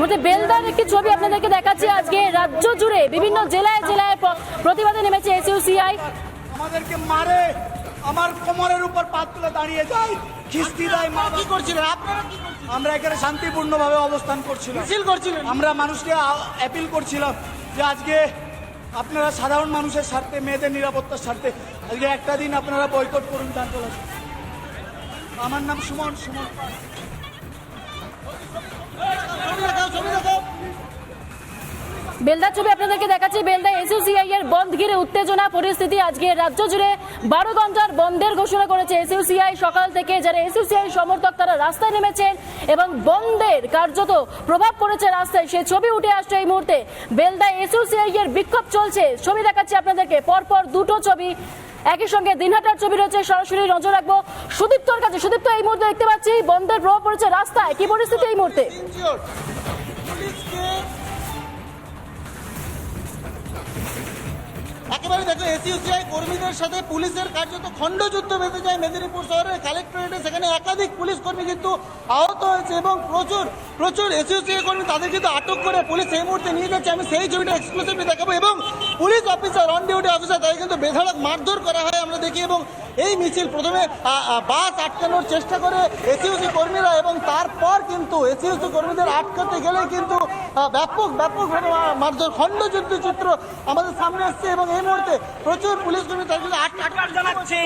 মধ্যে বেলদার একটি ছবি আপনাদেরকে দেখাচ্ছি আজকে। রাজ্য জুড়ে বিভিন্ন জেলায় জেলায় প্রতিবাদে নেমেছে এসইউসিআই। আমাদেরকে মারে আমার কোমরের উপর পাত তুলে দাঁড়িয়ে যায়। কিস্তি দেয় মা কি করছিলেন? আপনারা কি আমরা এখানে শান্তিপূর্ণভাবে অবস্থান করছিলাম। মিছিল করছিলেন? আমরা মানুষকে অ্যাপিল করছিলাম যে আজকে আপনারা সাধারণ মানুষের স্বার্থে মেয়েদের নিরাপত্তার স্বার্থে আজকে একটা দিন আপনারা বয়কট করুন চাঞ্চল আমার নাম সুমন সুমন বেলদার ছবি আপনাদেরকে দেখাচ্ছি। বেলদা এসইউসিআই এর বন্ধ ঘিরে উত্তেজনা, পরিস্থিতি আজকে রাজ্য জুড়ে বারো ঘণ্টার বন্ধের ঘোষণা করেছে এসইউসিআই সকাল থেকে যারা এসইউসিআই সমর্থক, তারা রাস্তায় নেমেছেন এবং বন্ধের কার্যত প্রভাব পড়েছে রাস্তায়। সে ছবি উঠে আসছে এই মুহূর্তে। বেলদা এসইউসিআই এর বিক্ষোভ চলছে। ছবি দেখাচ্ছি আপনাদেরকে। পরপর দুটো ছবি। একই সঙ্গে দিনহাটার ছবি রয়েছে। সরাসরি নজর রাখব। সুদীপ্তর কাছে। সুদীপ্ত, এই মুহূর্তে দেখতে পাচ্ছি বন্ধের প্রভাব পড়েছে রাস্তায়। কি পরিস্থিতি এই মুহূর্তে? একেবারে দেখো, এসইউসিআই কর্মীদের সাথে পুলিশের কার্যত খণ্ডযুদ্ধ বেঁধে যায় মেদিনীপুর শহরের কালেক্টরেটে। সেখানে একাধিক পুলিশ কর্মী কিন্তু আহত হয়েছে এবং প্রচুর প্রচুর এসইউসিআই কর্মী তাদের কিন্তু আটক করে পুলিশ এই মুহূর্তে নিয়ে যাচ্ছে। আমি সেই ছবিটা এক্সক্লুসিভলি দেখাবো এবং police officer on duty officer তাদের কিন্তু বেধড়ক মারধর করা হয় আমরা দেখি এবং এই মিছিল প্রথমে বাস আটকানোর চেষ্টা করে এসইউসি কর্মীরা এবং তারপর কিন্তু এসইউসি কর্মীদের আটকাতে গেলে কিন্তু ব্যাপক ব্যাপকভাবে মারধর খণ্ডযুদ্ধ চিত্র আমাদের সামনে আসছে এবং এই মুহূর্তে প্রচুর পুলিশ কর্মী তার কিন্তু আট আটকার জানাচ্ছি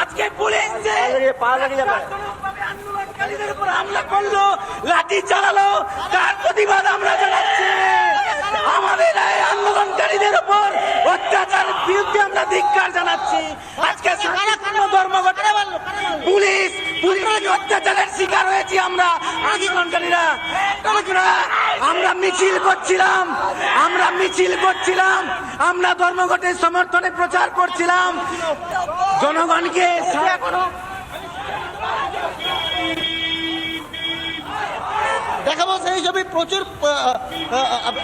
আজকে পুলিশ যে আন্দোলনকারীদের উপর হামলা করল লাঠি চালালো তার প্রতিবাদ আমরা জানাচ্ছি। আমাদের আন্দোলনকারীদের উপর অত্যাচার বিরুদ্ধে আমরা ধিক্কার জানাচ্ছি। আজকে শান্তিপূর্ণ ধর্মঘট পুলিশ পুলিশ অত্যাচারের শিকার হয়েছি আমরা আন্দোলনকারীরা আমরা মিছিল করছিলাম। আমরা মিছিল করছিলাম। আমরা ধর্মঘটের সমর্থনে প্রচার করছিলাম। জনগণকে দেখাবো সেই ছবি প্রচুর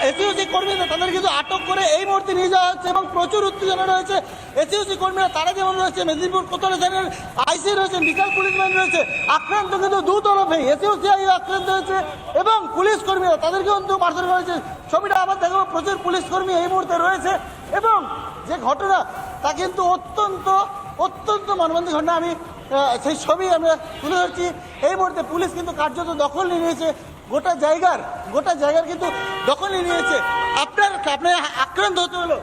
এসইউসি কর্মীরা তাদের কিন্তু আটক করে এই মুহূর্তে নিয়ে যাওয়া হচ্ছে এবং প্রচুর উত্তেজনা রয়েছে। এসইউসি কর্মীরা, তারা যেমন রয়েছে, মেদিনীপুর কোতলা থানার আইসি রয়েছে বিশাল পুলিশ ম্যান রয়েছে, আক্রান্ত কিন্তু দু তরফেই এসইউসি আক্রান্ত হয়েছে এবং পুলিশ কর্মীরা তাদেরকে কিন্তু মারধর করেছে। ছবিটা আবার দেখাবো, প্রচুর পুলিশ কর্মী এই মুহূর্তে রয়েছে এবং যে ঘটনা, তা কিন্তু অত্যন্ত অত্যন্ত মর্মান্তিক ঘটনা। আমি সেই ছবি আমরা তুলে ধরছি। এই মুহূর্তে পুলিশ কিন্তু কার্যত দখল নিয়ে নিয়েছে। গোটা জায়গার গোটা জায়গার কিন্তু দখল নিয়ে নিয়েছে। আপনার আপনার আক্রান্ত হতে হলো।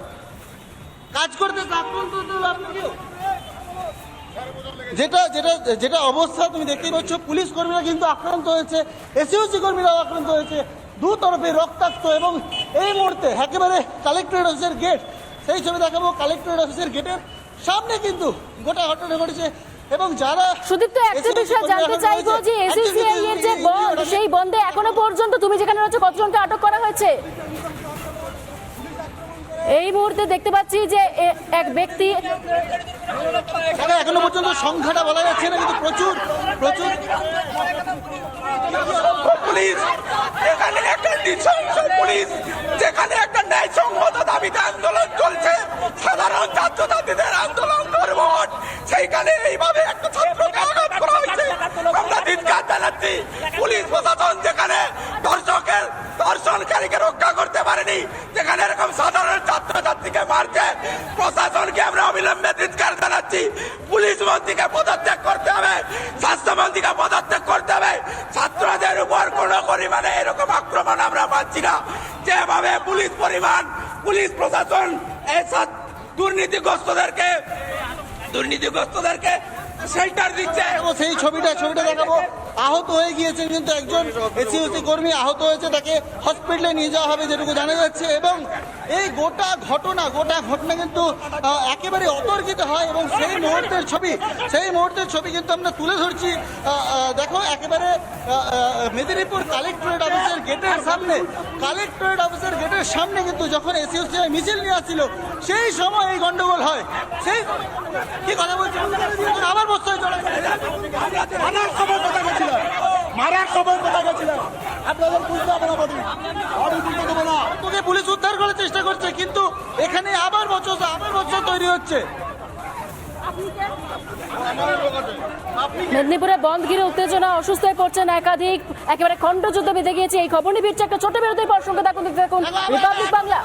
কাজ করতে আক্রান্ত হতে হলো আপনাকেও। যেটা যেটা যেটা অবস্থা তুমি দেখতেই পাচ্ছ, পুলিশ কর্মীরা কিন্তু আক্রান্ত হয়েছে এসইউসি কর্মীরাও আক্রান্ত হয়েছে। দু তরফে রক্তাক্ত এবং এই মুহূর্তে একেবারে কালেক্টরেট অফিসের গেট সেই ছবি দেখাবো কালেক্টরেট অফিসের গেটের সামনে কিন্তু গোটা ঘটনা ঘটেছে। এবং যারা সুদীপ্ত একটা বিষয় জানতে চাইব যে রয়েছে, এর যে বন্ধ সেই বন্ধে এখনও পর্যন্ত তুমি যেখানে রয়েছে কতজনকে আটক করা হয়েছে? এই মুহূর্তে দেখতে পাচ্ছি যে এ- এক ব্যক্তি এখনও পর্যন্ত সংখ্যাটা বলা যাচ্ছে না কিন্তু প্রচুর প্রচুর। পুলিশ এখানে একটা পুলিশ যেখানে একটা ন্যায়সঙ্গত দাবিতে আন্দোলন চলছে সাধারণ ছাত্রছাত্রীদের আন্দোলন ধর্মঘট সেইখানে এইভাবে একটা ছাত্রকে আঘাত করা হয়েছে আমরা ধিক্কার জানাচ্ছি পুলিশ প্রশাসন যেখানে দর্শকের দর্শনকারীকে রক্ষা করতে পারেনি, যেখানে এরকম সাধারণ ছাত্র ছাত্রীকে মারছে। প্রশাসনকে আমরা অবিলম্বে ধিক্কার জানাচ্ছি, পুলিশ মন্ত্রীকে পদত্যাগ করতে হবে, স্বাস্থ্যমন্ত্রীকে পদত্যাগ করতে হবে। ছাত্রদের উপর কোন পরিমাণে এরকম আক্রমণ আমরা পাচ্ছি না। যেভাবে পুলিশ পরিমাণ, পুলিশ প্রশাসন এইসব দুর্নীতিগ্রস্তদেরকে দুর্নীতিগ্রস্তদেরকে শেল্টার দিচ্ছে। দেখাবো সেই ছবিটা ছবিটা দেখাবো। আহত হয়ে গিয়েছেন কিন্তু একজন এসিওসি কর্মী আহত হয়েছে, তাকে হসপিটালে নিয়ে যাওয়া হবে যেটুকু জানা যাচ্ছে। এবং এই গোটা ঘটনা গোটা ঘটনা কিন্তু একেবারে অতর্কিত হয় এবং সেই মুহূর্তের ছবি, সেই মুহূর্তের ছবি কিন্তু আমরা তুলে ধরছি। দেখো, একেবারে মেদিনীপুর কালেক্টরেট অফিসের গেটের সামনে কালেক্টরেট অফিসের গেটের সামনে কিন্তু যখন এসিওসি মিছিল নিয়ে আসছিল, সেই সময় এই গন্ডগোল হয়। সেই কি কথা বলছি? আবার বসতে মারার মারার আপনাদের বুঝতে হবে তোকে পুলিশ উদ্ধার করার চেষ্টা করছে, কিন্তু এখানে আবার বছর আবার বছর তৈরি হচ্ছে। মেদিনীপুরে বন্ধ ঘিরে উত্তেজনা অসুস্থ হয়ে পড়ছেন একাধিক, একেবারে খণ্ড যুদ্ধ বেঁধে গিয়েছে এই খবর নিয়ে ফিরছে একটা ছোট বিরতির পর সঙ্গে থাকুন দেখতে রিপাবলিক বাংলা